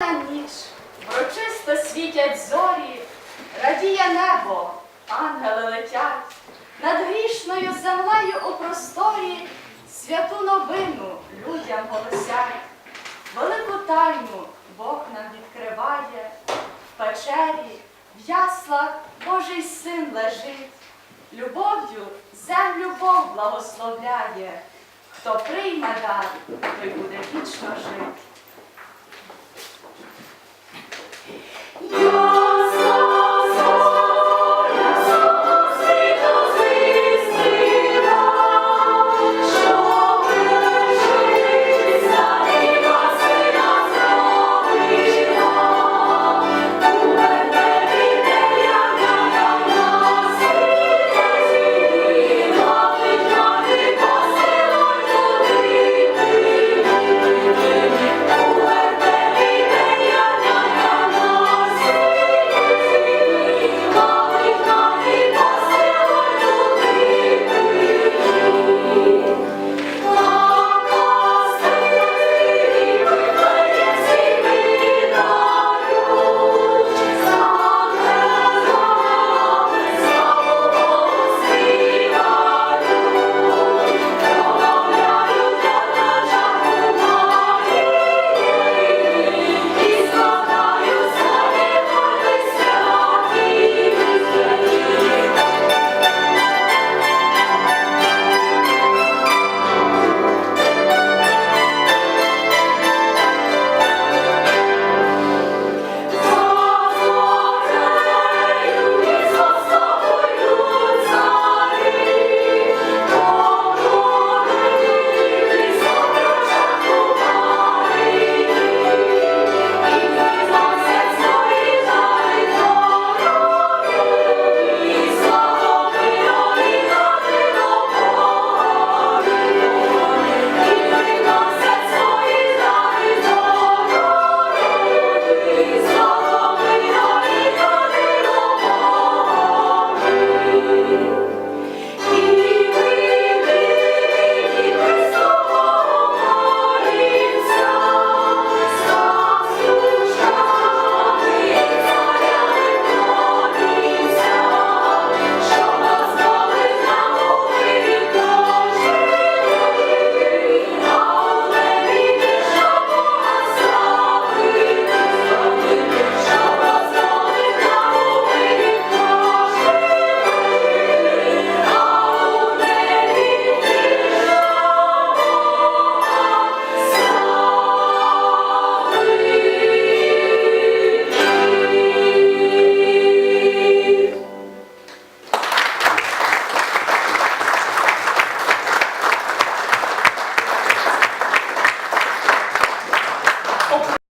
На ніч врочисто світять зорі, радіє небо, ангели летять, над грішною землею у просторі святу новину людям голосять. Велику тайну Бог нам відкриває, в печері, в яслах Божий син лежить, любов'ю землю Бог благословляє. Хто прийме дар, той буде вічно жить.